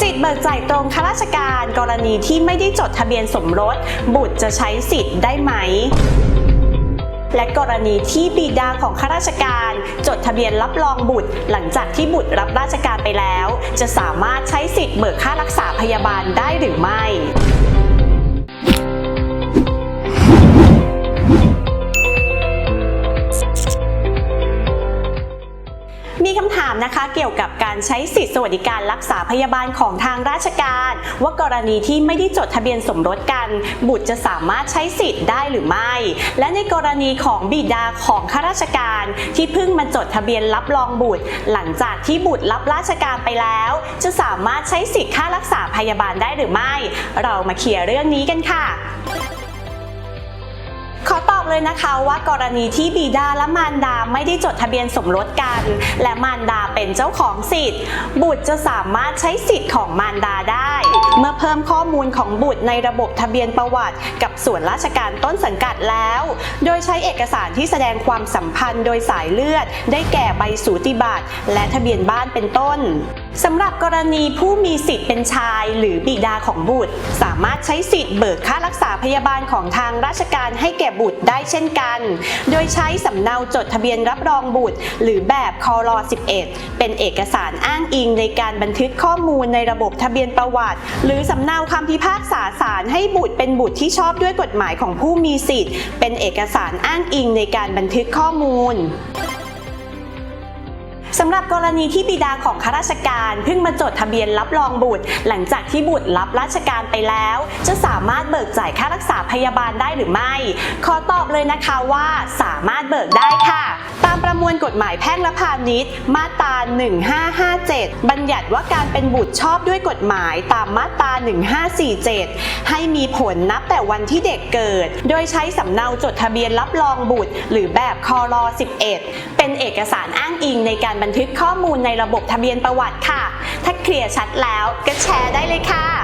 สิทธิ์เบิกจ่ายตรงข้าราชการกรณีที่ไม่ได้จดทะเบียนสมรส บุตรจะใช้สิทธิ์ได้ไหม และกรณีที่บิดาของข้าราชการ จดทะเบียนรับรองบุตร หลังจากที่บุตรรับราชการไปแล้ว จะสามารถใช้สิทธิ์เบิกค่ารักษาพยาบาลได้หรือไม่ มีคำถามนะคะเกี่ยวกับการใช้สิทธิสวัสดิการรักษาพยาบาลของทางราชการ ว่ากรณีที่ไม่ได้จดทะเบียนสมรสกัน บุตรจะสามารถใช้สิทธิ์ได้หรือไม่ และในกรณีของบิดาของข้าราชการ ที่เพิ่งมาจดทะเบียนรับรองบุตร หลังจากที่บุตรรับราชการไปแล้ว จะสามารถใช้สิทธิค่ารักษาพยาบาลได้หรือไม่ เรามาเคลียร์เรื่องนี้กันค่ะ เลยนะคะว่ากรณีที่บิดาและมารดาไม่ได้จดทะเบียนสมรสกัน และมารดาเป็นเจ้าของสิทธิ์ บุตรจะสามารถใช้สิทธิ์ของมารดาได้ เมื่อเพิ่มข้อมูลของบุตรในระบบทะเบียนประวัติ กับส่วนราชการต้นสังกัดแล้ว โดยใช้เอกสารที่แสดงความสัมพันธ์โดยสายเลือด ได้แก่ใบสูติบัตรและทะเบียนบ้านเป็นต้นสำหรับกรณีผู้มีสิทธิ์เป็นชายหรือบิดาของบุตร สามารถใช้สิทธิ์เบิกค่ารักษาพยาบาลของทางราชการให้แก่บุตรได้เช่นกัน โดยใช้สำเนาจดทะเบียนรับรองบุตร หรือแบบคอร11 เป็นเอกสารอ้างอิงในการบันทึกข้อมูลในระบบทะเบียนประวัติ หรือสำเนาคำพิพากษาศาลให้บุตรเป็นบุตรที่ชอบด้วยกฎหมายของผู้มีสิทธิ์ เป็นเอกสารอ้างอิงในการบันทึกข้อมูล สำหรับกรณีที่บิดาของข้าราชการเพิ่งมาจดทะเบียนรับรองบุตร หลังจากที่บุตรรับราชการไปแล้ว จะสามารถเบิกจ่ายค่ารักษาพยาบาลได้หรือไม่ ขอตอบเลยนะคะว่าสามารถเบิกได้ค่ะามประมวลกฎหมายแพ่งและพาณิชย์ มาตรา 1557 บัญญัติว่าการเป็นบุตรชอบด้วยกฎหมายตามมาตรา 1547 ให้มีผลนับแต่วันที่เด็กเกิด โดยใช้สำเนาจดทะเบียนรับรองบุตร หรือแบบคอร11 เป็นเอกสารอ้างอิงในการบันทึกข้อมูลในระบบทะเบียนประวัติค่ะ ถ้าเคลียร์ชัดแล้วก็แชร์ได้เลยค่ะ